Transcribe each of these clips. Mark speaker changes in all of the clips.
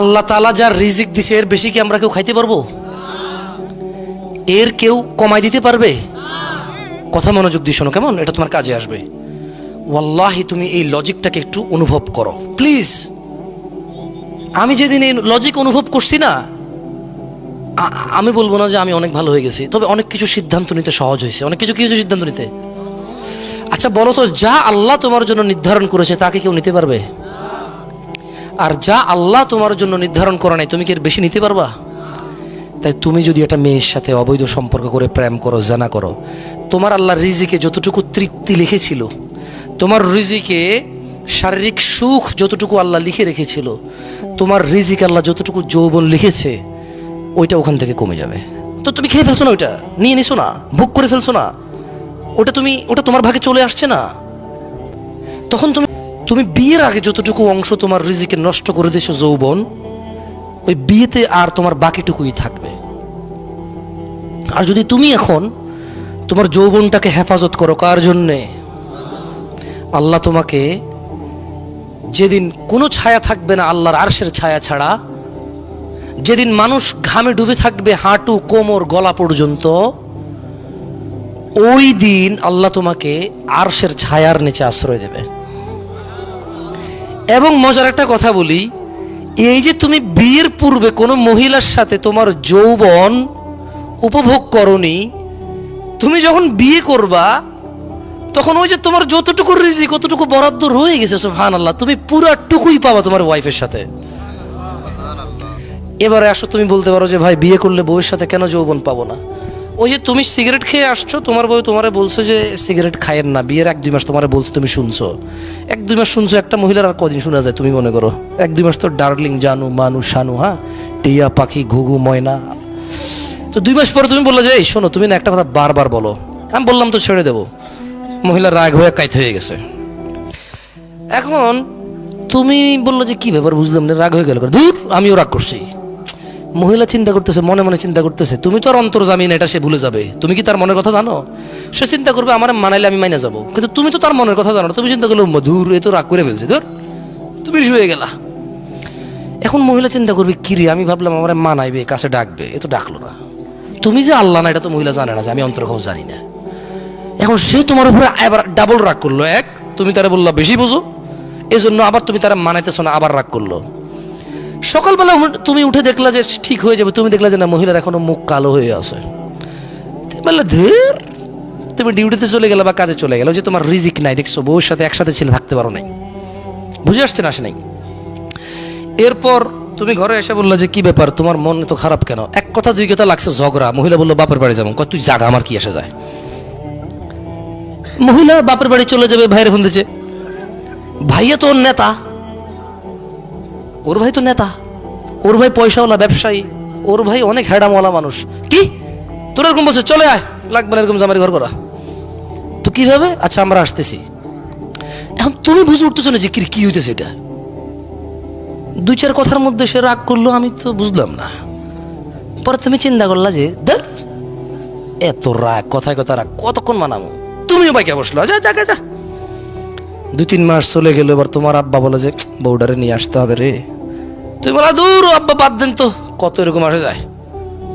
Speaker 1: আল্লাহ তালা যার রিজিক দিছে, এর বেশি কি আমরা কেউ খাইতে পারব? এর কেউ কমাই দিতে পারবে? কথা মনোযোগ দিয়ে শোনো, কেমন? এটা তোমার কাজে আসবে। ওয়াল্লাহি, তুমি এই লজিকটাকে একটু অনুভব করো। প্লিজ, আমি যেদিন এই লজিক অনুভব করছি না আমি বলব না যে আমি অনেক ভালো হয়ে গেছি, তবে অনেক কিছু সিদ্ধান্ত নিতে সহজ হয়েছে। অনেক কিছু কিছু সিদ্ধান্ত নিতে। আচ্ছা বলো তো, যা আল্লাহ তোমার জন্য নির্ধারণ করেছে তাকে কেউ নিতে পারবে? আর যা আল্লাহ তোমার জন্য নির্ধারণ করে নাই, তুমি কি এর বেশি নিতে পারবা? তাই তুমি যদি একটা মেয়ের সাথে অবৈধ সম্পর্ক করে প্রেম করো, জানা করো, তোমার আল্লাহ রিজিকে যতটুকু তৃপ্তি লিখেছিল, তোমার রিজিকে শারীরিক সুখ যতটুকু আল্লাহ লিখে রেখেছিল, তোমার রিজিক আল্লাহ যতটুকু যৌবন লিখেছে, ওইটা ওখান থেকে কমে যাবে। তো তুমি খেয়ে ফেলছো না ওইটা? নিয়ে নিছো না? ভোগ করে ফেলছো না? ওটা তুমি, ওটা তোমার ভাগে চলে আসছে না? তখন তুমি তুমি বিয়ের আগে যতটুকু অংশ তোমার রিজিকে নষ্ট করে দিয়েছ যৌবন, ওই বিয়েতে আর তোমার বাকিটুকুই থাকবে। আর যদি তুমি এখন তোমার যৌবনটাকে হেফাজত করো, কার জন্যে? আল্লাহ তোমাকে যেদিন কোনো ছায়া থাকবে না আল্লাহর আরশের ছায়া ছাড়া, যেদিন মানুষ ঘামে ডুবে থাকবে হাঁটু, কোমর, গলা পর্যন্ত, ওই দিন আল্লাহ তোমাকে আরশের ছায়ার নিচে আশ্রয় দেবে। এবং মজার একটা কথা বলি, এই যে তুমি বিয়ের পূর্বে কোনো মহিলার সাথে তোমার যৌবন উপভোগ করনি, তুমি যখন বিয়ে করবা, তখন ওই যে তোমার যতটুকু রিজি কতটুকু বরাদ্দ রয়ে গেছে সুবহান আল্লাহ তুমি পুরাটুকুই পাবা তোমার ওয়াইফের সাথে। এবারে আসো, তুমি বলতে পারো যে, ভাই, বিয়ে করলে বউয়ের সাথে কেন যৌবন পাবো না? ওই যে তুমি সিগারেট খেয়ে আসছো, তোমার বউ তোমারে বলছে যে সিগারেট খায়েন না, বিয়ের এক দুই মাস তোমারে বলছে তুমি শুনছো। এক দুই মাস শুনছো, একটা মহিলার আর কদিন শোনা যায়, তুমি মনে করো? এক দুই মাস তো ডার্লিং, জানু, মানু, শানু হ্যাঁ? টিয়া, পাখি, ঘুঘু, ময়না। তো দুই মাস পরে তুমি বললে যে, এই, শোনো, তুমি না একটা কথা বারবার বলো। আমি বললাম তো ছেড়ে দেবো। মহিলা রাগ হয়ে কাইত হয়ে গেছে। এখন তুমি বলল যে, কি ব্যাপার, বুঝলাম না, রাগ হয়ে গেল দূর আমিও রাগ করছি। মহিলা চিন্তা করতেছে, মনে মনে চিন্তা করতেছে, তুমি তো আর অন্তর জামি না এটা সে ভুলে যাবে। তুমি কি তার মনের কথা জানো? সে চিন্তা করবে, আমার মানাইলে আমি মাইনে যাব। কিন্তু তুমি তো তার মনের কথা জানো তুমি চিন্তা করল মধুর এ তো রাগ করে ফেলছে, ধর। তুমি শুয়ে গেলা। এখন মহিলা চিন্তা করবে, কি রে, আমি ভাবলাম আমার মানাইবে, কাছে ডাকবে, এ তো ডাকলো না। তুমি যে আল্লাহ না, এটা তো মহিলা জানে না যে আমি অন্তর্ভাব জানি না। এখন সে তোমার উপরে এবার ডাবল রাগ করল, এক, তুমি তারা বললা বেশি বোঝো এই জন্য আবার তুমি তারা মানাইতেছো না, আবার রাগ করল। সকালবেলা তুমি উঠে দেখলা যে ঠিক হয়ে যাবে, তুমি দেখলা যে না, মহিলার এখনও মুখ কালো হয়ে তুমি বললে, ধের, তুমি ডিউটিতে চলে গেলে বা কাজে চলে গেলে যে তোমার রিজিক নাই, দেখছ বউর সাথে একসাথে ছেলে থাকতে পারো নাই। বুঝে আসছে না আসে নাই? এরপর তুমি ঘরে এসে বলল যে, কি ব্যাপার, তোমার মন তো খারাপ কেন? এক কথা, দুই কথা লাগছে, ঝগড়া। মহিলা বলল, বাপের বাড়ি যাব। তুই জাগা আমার কি আসে যায়? মহিলা বাপের বাড়ি চলে যাবে, ভাইয়ের ফোন দিচ্ছে ভাইয়া তো ওর নেতা। ওর ভাই তো নেতা। ওর ভাই পয়সাওয়ালা ব্যবসায়ী। ওর ভাই অনেক হ্যাডামওয়ালা মানুষ। কি? তোর এরকম বলছে, চলে আয়। লাগবে না এরকম জামারি ঘর করা। তো কীভাবে? আচ্ছা আমরা আসতেছি। এখন তুমি বুঝে উঠতেছো না যে কি কি হইতেছে এটা? দুই চার কথার মধ্যে সে রাগ করল, আমি তো বুঝলাম না। পরে তুমি চিন্তা করলা যে ধর এত রাগ, কথায় কথা রাগ, কতক্ষণ মানাবো? তুমিও বাইকে বসল যা যা যা। দুই তিন মাস চলে গেল, এবার তোমার আব্বা বলে যে, বউডারে নিয়ে আসতে হবে রে। তুমি বলা দূর আব্বা বাদ দেন তো। কত এরকম আসে যায়?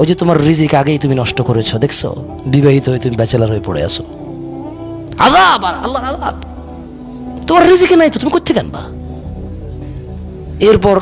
Speaker 1: ওই যে তোমার রিজিক আগেই তুমি নষ্ট করেছ দেখছ? বিবাহিত হয়ে তুমি ব্যাচেলার হয়ে পড়ে আসো আজাব আর আল্লাহর আজাব। তোমার রিজিকে নাই তো তুমি কোথেকে আনবা? এরপর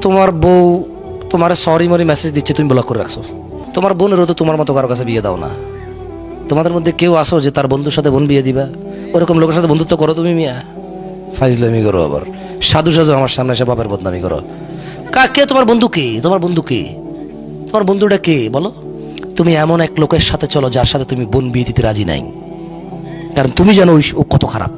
Speaker 1: তোমার বউ তোমার সরি মরি মেসেজ দিচ্ছে তুমি ব্লক করে রাখছো। তোমার বোনেরও তো তোমার মতো কারও কাছে বিয়ে দাও না। তোমাদের মধ্যে কেউ আসো যে তার বন্ধুর সাথে বোন বিয়ে দিবা? ওরকম লোকের সাথে বন্ধুত্ব করো তুমি মিয়া। ফাইজলামি করো আবার। সাধু সাজু, আমার সামনে এসে বাপের বদনামি করো। কা, কে? তোমার বন্ধু কে? তোমার বন্ধু কে? তোমার বন্ধুটা কে? বলো। তুমি এমন এক লোকের সাথে চলো যার সাথে তুমি বোন বিয়ে দিতে রাজি নাই। কারণ তুমি জানো ও কত খারাপ।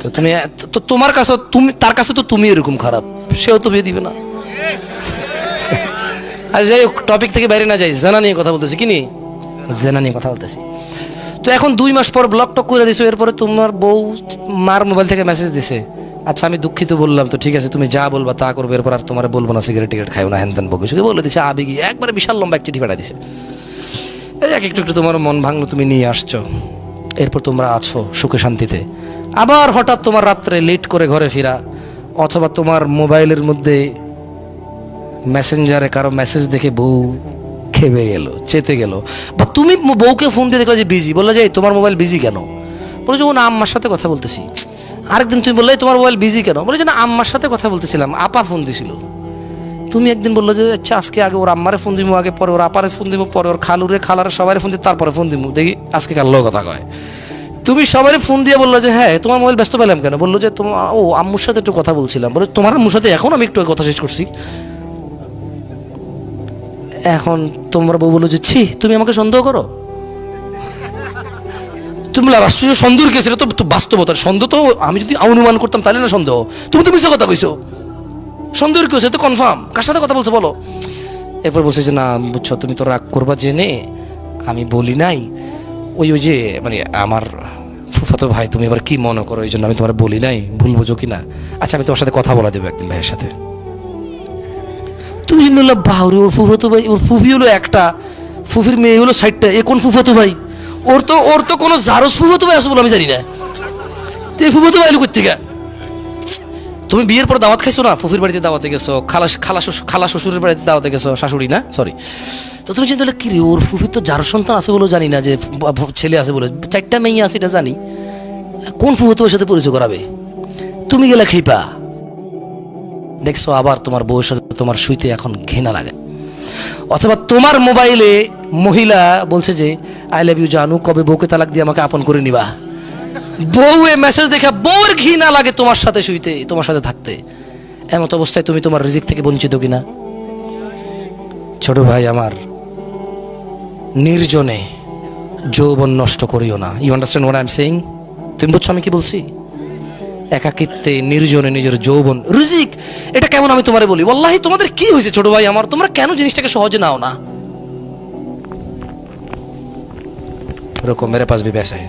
Speaker 1: তো তুমি তো- তোমার কাছে তুমি, তার কাছে তো তুমি এরকম খারাপ। সেও তো বিয়ে দিবে না। আর যাই হোক টপিক থেকে বাইরে না যাই। জেনা নিয়ে কথা বলতেছি, কি নিয়ে? জেনা নিয়ে কথা বলতেছি। তো এখন দুই মাস পর ব্লক টক করে দিছো, এরপরে তোমার বউ মার মোবাইল থেকে মেসেজ দিছে। আচ্ছা আমি দুঃখিত বললাম, তো ঠিক আছে, তুমি যা বলবা তা করবে, এরপর আর তোমার বলব না সিগারেট টিগারেট খাইও না হ্যান ত্যান বকে সুখে বলে দিছে, আবেগি একবারে বিশাল লম্বা এক চিঠি পাঠা দিছে। এই এক, একটু একটু তোমার মন ভাঙলো, তুমি নিয়ে আসছো। এরপর তোমরা আছো সুখে শান্তিতে। আবার হঠাৎ তোমার রাত্রে লেট করে ঘরে ফেরা, অথবা তোমার মোবাইলের মধ্যে মেসেঞ্জারে কারও মেসেজ দেখে বউ খেপে গেল চেতে গেল। বা তুমি বউকে ফোন দিয়ে দেখলে যে বিজি বললে যে "এই, তোমার মোবাইল বিজি কেন? বলে যে ও না আম্মার সাথে কথা বলতেছি। আরেকদিন তুমি বললে "এই, তোমার মোবাইল বিজি কেন? বলে যে না আম্মার সাথে কথা বলতেছিলাম আপা ফোন দিছিল। তুমি একদিন বলল যে আচ্ছা আজকে আগে ওর আম্মারে ফোন দিব আগে পরে ওর আপারে ফোন দিব পরে ওর খালুরে খালারে সবাই ফোন দিই তারপরে ফোন দিব দেখি আজকে কার লোক কথা কয়। তুমি সবাই ফোন দিয়ে বলল যে হ্যাঁ তোমার মোবাইল ব্যস্ত পেলাম কেন? বলল যে তোমার ও আম্মুর সাথে একটু কথা বলছিলাম। বলে তোমার আম্মুর সাথে এখন আমি একটু কথা শেষ করছি। এখন তোমার বউ বলল যে, ছি, তুমি আমাকে সন্দেহ করো? তুমি বলে আশ্চর্য সন্দেহ কেস এটা তো তো বাস্তবতার সন্দেহ তো আমি যদি অনুমান করতাম, তাহলে না সন্দেহ। তুমি তো মিশে কথা কইছো। সন্দেহ কেউ সে তো কনফার্ম কার সাথে কথা বলছো বলো? এরপর বলছে যে, না, বুঝছ, তুমি তো রাগ করবা জেনে। আমি বলি নাই। ওই ওই যে মানে আমার ফুফাতো ভাই, তুমি এবার কি মনে করো? এই জন্য আমি তোমার বলি নাই। ভুল বুঝো কি না আচ্ছা আমি তোমার সাথে কথা বলা দেবো একদিন ভাইয়ের সাথে। বললে বাউরে ওর ফুফাতো ভাই, ওর ফুফি হলো একটা, ফুফির মেয়ে হলো ষাটটা, এ কোন ফুফাতো ভাই? ওর তো ওর তো কোনো জারস ফুফাতো ভাই আছে বলে আমি জানি না। তো এই ফুফাতো ভাই এলো কোথেকে তুমি বিয়ের পর দাওয়াত খাইছো না? ফুফির বাড়িতে দাওয়াতে গেছো খালা খালা খালা শ্বশুরের বাড়িতে দাওয়াতে গেছো, শাশুড়ি না? সরি তো তুমি চিন্তা কি রে, ওর ফুফির তো যার সন্তান আছে বলেও জানি না যে ছেলে আছে বলে। চারটা মেয়ে আছে, এটা জানি। কোন ফুফু তোমার সাথে পরিচয় করাবে? তুমি গেলে খেপা দেখছ আবার তোমার বউয়ের সাথে তোমার শুইতে এখন ঘৃণা লাগে। অথবা তোমার মোবাইলে মহিলা বলছে যে আই লাভ ইউ জানু, কবে বউকে তালাক দিয়ে আমাকে আপন করে নিবা? বউ এ মেসেজ দেখে বউর ঘৃণা লাগে তোমার সাথে শুইতে, তোমার সাথে থাকতে। এমত অবস্থায় তুমি তোমার রিজিক থেকে বঞ্চিত কিনা? ছোট ভাই আমার, নির্জনে যৌবন নষ্ট করিও না। You understand what I am saying তুমি বুঝছ আমি কি বলছি? একাকিত্বে, নির্জনে নিজের যৌবন। রুজিক, এটা কেমন আমি তোমার বলি? ওল্লাহি তোমাদের কি হয়েছে ছোট ভাই আমার? তোমরা কেন জিনিসটাকে সহজে নাও না? রকম মেরে পাস বি ব্যবসায়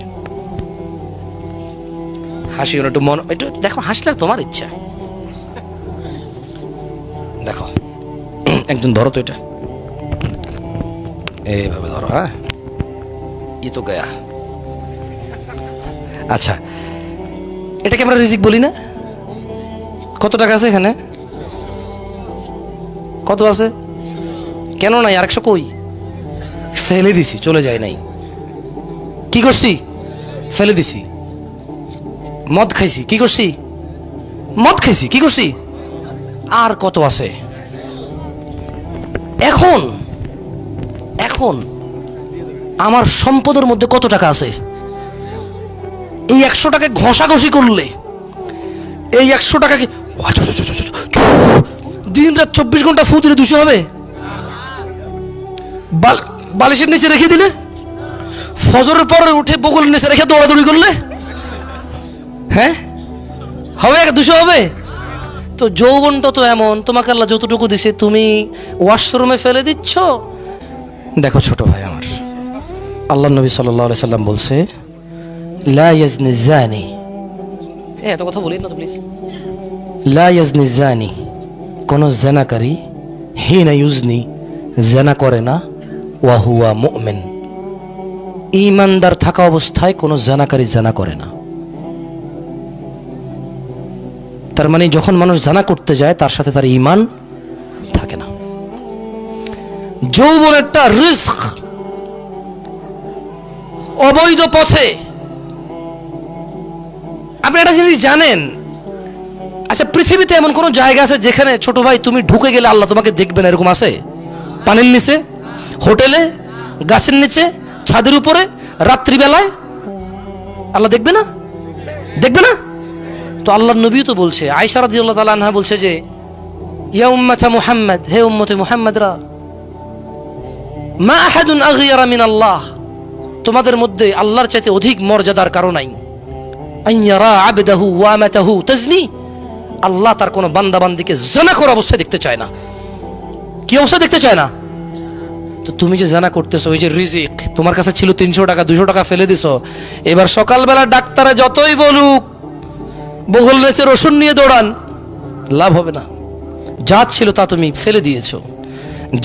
Speaker 1: হাসি একটু মন, একটু দেখো, হাসলে তোমার ইচ্ছা। দেখো, একজন ধরো তো এটা। এইভাবে ধরো হ্যাঁ? ই তো গয়া। আচ্ছা এটাকে আমরা রিজিক বলি না? কত টাকা আছে এখানে? কত আছে? কেন নাই? আরেকশো কই? ফেলে দিছি, চলে যায় নাই। কি করছি? ফেলে দিছি। মদ খাইছি, কি করছি? মদ খাইছি, কি করছি? আর কত আছে? এখন এখন আমার সম্পদের মধ্যে কত টাকা আছে? এই একশো টাকা ঘষাঘষি করলে, এই একশো টাকাকে দিন রাত চব্বিশ ঘণ্টা ফু দিলে দুশো হবে? বাল- বালিশের নিচে রেখে দিলে? ফজরের পরে উঠে বগলের নিচে রেখে দৌড়াদৌড়ি করলে? হ্যাঁ? হবে এক, দুশো হবে? তো যৌবনটা তো এমন, তোমাকে আল্লাহ যতটুকু দিছে, তুমি ওয়াশরুমে ফেলে দিচ্ছ? দেখো ছোট ভাই আমার, আল্লাহ নবী সাল্লাহ সাল্লাম বলছে লা ইয়াজনি জানি এত কথা বলি না তো প্লিজ লা ইয়াজনি জানি কোন জেনাকারী হিনা ইউজনি জেনা করে না ওয়াহুয়া মুমিন। ইমানদার থাকা অবস্থায় কোনো জানাকারী জানা করে না। তার মানে যখন মানুষ জানা করতে যায় তার সাথে তার ইমান থাকে না। যৌবন একটা রিস্ক। অবৈধ পথে আপনি একটা জিনিস জানেন? আচ্ছা পৃথিবীতে এমন কোন জায়গা আছে যেখানে ছোট ভাই তুমি ঢুকে গেলে আল্লাহ তোমাকে দেখবেন এরকম আছে? পানির নিচে, হোটেলে, গাছের নিচে, ছাদের উপরে, রাত্রিবেলায়? আল্লাহ দেখবে না? দেখবে না? তো আল্লাহ নবীও তো বলছে আয়সা রাদিয়াল্লাহু তাআলা আনহা বলছে যে, ইয়া উম্মাতা মুহাম্মদ, হে উম্মতে মুহাম্মদরা, মা আহাদুন আগিয়ারা মিন আল্লাহ তোমাদের মধ্যে আল্লাহর চাইতে অধিক মর্যাদার কারণ নাই। আবদাহু ওয়া আমাতাহু তাজনি, আল্লাহ তার কোনো বান্দা বান্দিকে জানা করা অবস্থায় দেখতে চায় না। কি অবস্থা দেখতে চায় না? তো তুমি যে জানা করতেছো ওই যে রিজিক, তোমার কাছে ছিল তিনশো টাকা, দুশো টাকা ফেলে দিছো। এবার সকালবেলা ডাক্তারে যতই বলুক বগল নেচে রসুন নিয়ে দৌড়ান, লাভ হবে না। যা ছিল তা তুমি ফেলে দিয়েছ।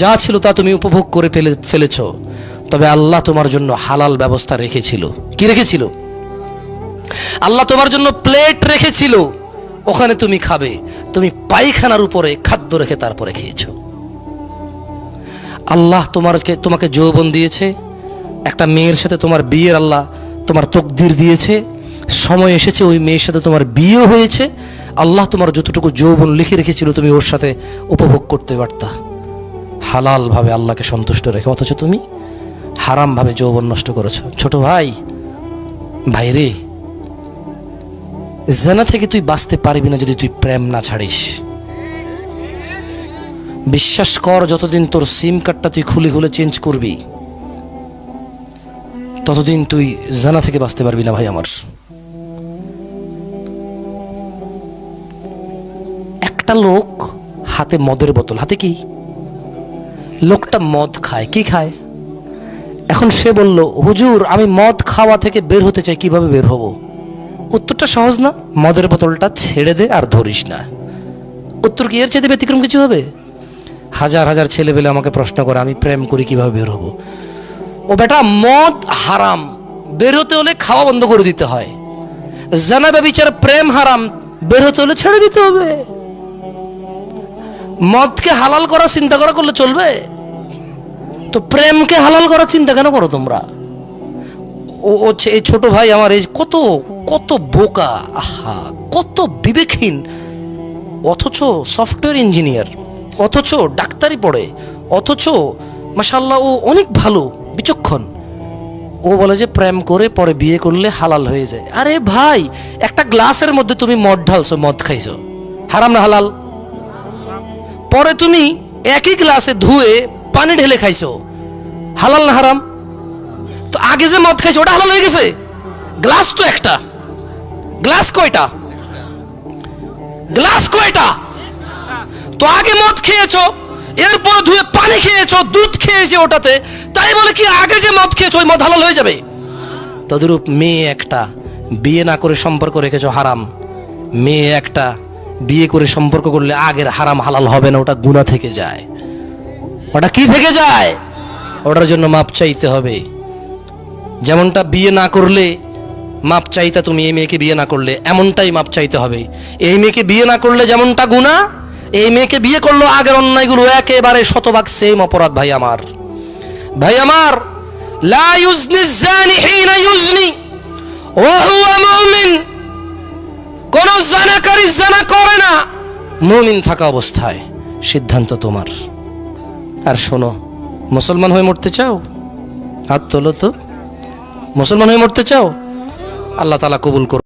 Speaker 1: যা ছিল তা তুমি উপভোগ করে ফেলে, ফেলেছো। তবে আল্লাহ তোমার জন্য হালাল ব্যবস্থা রেখেছিল। কি রেখেছিল? আল্লাহ তোমার জন্য প্লেট রেখেছিল, ওখানে তুমি খাবে। তুমি পায়খানার উপরে খাদ্য রেখে তারপরে খেয়েছো। আল্লাহ তোমারকে, তোমাকে যৌবন দিয়েছে। একটা মেয়ের সাথে তোমার বিয়ের আল্লাহ তোমার তকদির দিয়েছে। সময় এসেছে, ওই মেয়ের সাথে তোমার বিয়ে হয়েছে। আল্লাহ তোমার যতটুকু যৌবন লিখে রেখেছিল, তুমি ওর সাথে উপভোগ করতে পারতা। হালালভাবে আল্লাহকে সন্তুষ্ট রেখে, অথচ তুমি হারামভাবে যৌবন নষ্ট করেছ। ছোট ভাই ভাই রে জেনা থেকে তুই বাঁচতে পারবি না যদি তুই প্রেম না ছাড়িস। বিশ্বাস কর, যতদিন তোর সিম কার্ডটা তুই খুলে খুলে চেঞ্জ করবি, ততদিন তুই জানা থেকে বাঁচতে পারবি না ভাই আমার। একটা লোক হাতে মদের বোতল, হাতে কি? লোকটা মদ খায়, কি খায়? এখন সে বলল, হুজুর, আমি মদ খাওয়া থেকে বের হতে চাই, কীভাবে বের হব? উত্তরটা সহজ না? মদের বোতলটা ছেড়ে দে আর ধরিস না। উত্তর কি এর চেয়ে ব্যতিক্রম কিছু হবে? হাজার হাজার ছেলে পেলে আমাকে প্রশ্ন করে, আমি প্রেম করি কীভাবে বের হব? ও বেটা, মদ হারাম। বের হতে হলে খাওয়া বন্ধ করে দিতে হয়। জানাবে বিচার প্রেম হারাম। বের হতে হলে ছেড়ে দিতে হবে। মদকে হালাল করার চিন্তা করা করলে চলবে? তো প্রেমকে হালাল করার চিন্তা কেন করো তোমরা? ও ও ছে- এই ছোট ভাই আমার, এই কত কত বোকা, আহা, কত বিবেকহীন। অথচ সফটওয়্যার ইঞ্জিনিয়ার, অথচ ডাক্তারি পড়ে, অথচ মাসাল্লাহ ও অনেক ভালো, বিচক্ষণ। ও বলে যে, প্রেম করে পরে বিয়ে করলে হালাল হয়ে যায়। আরে ভাই, একটা গ্লাসের মধ্যে তুমি মদ ঢালছো, মদ খাইছো। হারাম না হালাল? পরে তুমি একই গ্লাসে ধুয়ে পানি ঢেলে খাইছো। হালাল না হারাম? তো আগে যে মদ খাইছো, ওটা হালাল হয়ে গেছে? গ্লাস তো একটা। গ্লাস কয়টা? গ্লাস কয়টা? তো আগে মদ খেয়েছো, এরপর ধুয়ে পানি খেয়েছো, দুধ খেয়েছে ওটাতে, তাই বলে কি আগে যে মদ খেয়েছো, ওই মদ হালাল হয়ে যাবে? তদরূপ মেয়ে একটা, বিয়ে না করে সম্পর্ক রেখেছো হারাম। মেয়ে একটা, বিয়ে করে সম্পর্ক করলে আগের হারাম হালাল হবে না, ওটা গুণা থেকে যায়। ওটা কি থেকে যায়? ওটার জন্য মাপ চাইতে হবে। যেমনটা বিয়ে না করলে মাপ চাইতে তুমি, এই মেয়েকে বিয়ে না করলে এমনটাই মাপ চাইতে হবে। এই মেয়েকে বিয়ে না করলে যেমনটা গুণা, এই মেয়েকে বিয়ে করল আগের অন্যায়গুলো একেবারে শতভাগ সেম অপরাধ ভাই আমার। ভাই আমার, লা কোন জানাকারী জানা করে না। মুমিন থাকা অবস্থায় সিদ্ধান্ত তোমার। আর শোনো, মুসলমান হয়ে মরতে চাও? হাত তোলো তো। মুসলমান হয়ে মরতে চাও? আল্লাহ তালা কবুল করো